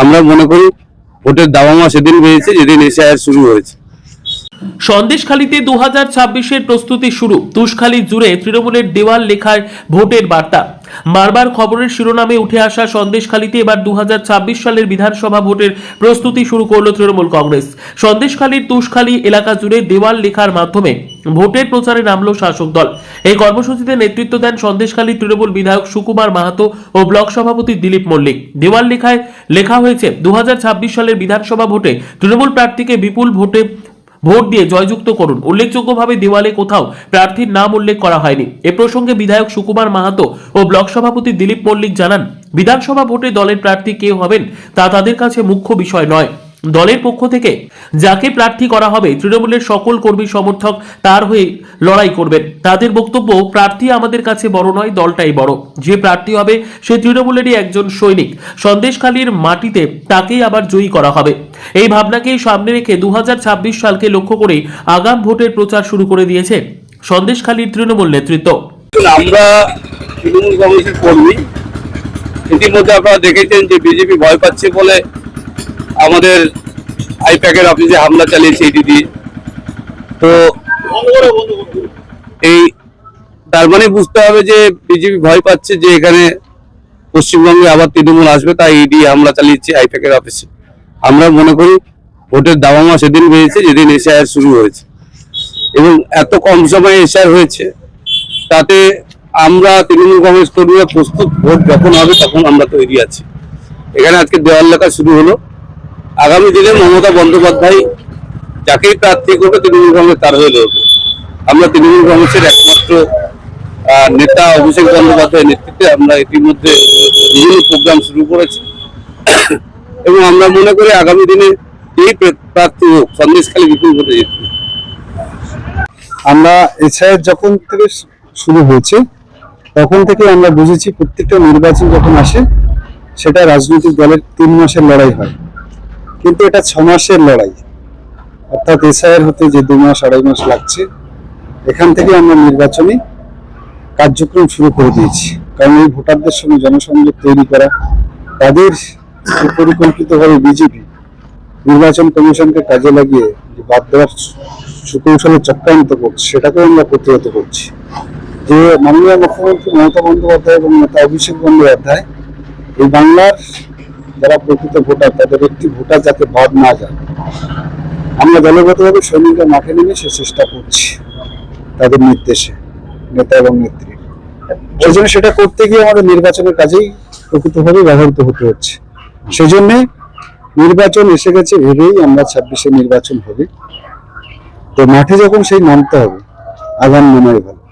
আমরা মনে করি ভোটের দাবামা সেদিন বেরিয়েছে, যেদিন এসআইআর শুরু হয়েছে। সন্দেশখালীতে দু হাজার ছাব্বিশের প্রস্তুতি শুরু। তুষখালী জুড়ে তৃণমূলের দেওয়াল লেখায় ভোটের বার্তা। বারবার খবরের শিরোনামে উঠে আসা সন্দেশখালীতে এবার দু হাজার ছাব্বিশ সালের বিধানসভা ভোটের প্রস্তুতি শুরু করল তৃণমূল কংগ্রেস। সন্দেশখালীর তুষখালী এলাকা জুড়ে দেওয়াল লেখার মাধ্যমে ভোটের প্রচারে নামল শাসক দল। এই কর্মসূচিতে নেতৃত্ব দেন সন্দেশখালী তৃণমূল বিধায়ক সুকুমার মাহাতো ও ব্লক সভাপতি দিলীপ মল্লিক। দেওয়াল লেখায় লেখা হয়েছে দু হাজার ছাব্বিশ সালের বিধানসভা ভোটে তৃণমূল প্রার্থীকে বিপুল ভোটে ভোট দিয়ে জয়যুক্ত করুন। উল্লেখযোগ্যভাবে দেওয়ালে কোথাও প্রার্থীর নাম উল্লেখ করা হয়নি। এ প্রসঙ্গে বিধায়ক সুকুমার মাহাতো ও ব্লক সভাপতি দিলীপ মল্লিক জানান, বিধানসভা ভোটে দলের প্রার্থী কে হবেন তা তাদের কাছে মুখ্য বিষয় নয়। দলের পক্ষ থেকে যাকে প্রার্থী করা হবে, তৃণমূলের সকল কর্মী সমর্থক তার হয়ে লড়াই করবেন। তাদের বক্তব্য, প্রার্থী আমাদের কাছে বড় নয়, দলটাই বড়। যে প্রার্থী হবে, সে তৃণমূলেরই একজন সৈনিক। সন্দেশখালীর মাটিতে তাকেই আবার জয়ী করা হবে। এই ভাবনাকেই সামনে রেখে দু হাজার ছাব্বিশ সালকে লক্ষ্য করে আগাম ভোটের প্রচার শুরু করে দিয়েছে সন্দেশখালীর তৃণমূল নেতৃত্ব। আমরা তৃণমূল কংগ্রেসের কর্মী। ইতিমধ্যে আপনারা দেখেছেন যে বিজেপি ভয় পাচ্ছে বলে আমাদের আইপ্যাকের অফিসে হামলা চালিয়েছে ইডি দিয়ে তো এই তার মানে বুঝতে হবে যে বিজেপি ভয় পাচ্ছে যে এখানে পশ্চিমবঙ্গে আবার তৃণমূল আসবে, তাই ইডি হামলা চালিয়েছে আইপ্যাকের অফিসে আমরা মনে করি ভোটের দাবামা সেদিন বেরিয়েছে, যেদিন এসআইআর শুরু হয়েছে। এবং এত কম সময়ে এসআইআর হয়েছে, তাতে আমরা তৃণমূল কংগ্রেস কর্মীরা প্রস্তুত, ভোট যখন হবে তখন আমরা তৈরি আছি। এখানে আজকে দেওয়াল লেখা শুরু হলো। আগামী দিনে মমতা বন্দ্যোপাধ্যায় যাকেই প্রার্থী করবে, তৃণমূল কংগ্রেস তার হয়ে লড়বে। আমরা তৃণমূল কংগ্রেসের একমাত্র নেতা অভিষেক বন্দ্যোপাধ্যায়ের নেতৃত্বে আমরা ইতিমধ্যে বিভিন্ন প্রোগ্রাম শুরু করেছি। এবং আমরা মনে করি আগামী দিনে এই প্রার্থী হোক সন্দেশখালী বিপুল ভোটে জিতবে। আমরা এছাড়া যখন থেকে শুরু হয়েছে, তখন থেকে আমরা বুঝেছি প্রত্যেকটা নির্বাচন যখন আসে, সেটা রাজনৈতিক দলের তিন মাসের লড়াই হয়। কিন্তু এটা ছ মাসের লড়াই। অর্থাৎ এসআইয়ের হতে যে দু মাস, আড়াই মাস লাগছে, এখান থেকে আমরা নির্বাচনী কার্যক্রম শুরু করে দিয়েছি। কারণ এই ভোটারদের সঙ্গে জনসংযোগ তৈরি করা, তাদের পরিকল্পিতভাবে বিজেপি নির্বাচন কমিশনকে কাজে লাগিয়ে যে বাদ দেওয়ার সুকৌশলে চক্রান্ত করছে, সেটাকেও আমরা প্রতিহত করছি। যে মাননীয় মুখ্যমন্ত্রী মমতা বন্দ্যোপাধ্যায় এবং নেতা অভিষেক বন্দ্যোপাধ্যায় এই বাংলার যারা প্রকৃত ভোটার, তাদের একটি ভোটার যাতে বাদ না যায়। আমরা দলগতভাবে সৈনিকরা মাঠে নেমে সে চেষ্টা করছি তাদের নির্দেশে, নেতা এবং নেত্রী। ওই জন্য সেটা করতে গিয়ে আমাদের নির্বাচনের কাজেই প্রকৃতভাবে ব্যবহৃত হতে হচ্ছে। সেই জন্যে নির্বাচন এসে গেছে ভেবেই আমরা ছাব্বিশে নির্বাচন হবে। তো মাঠে যখন সেই নামতে হবে, আগাম নামাই ভালো।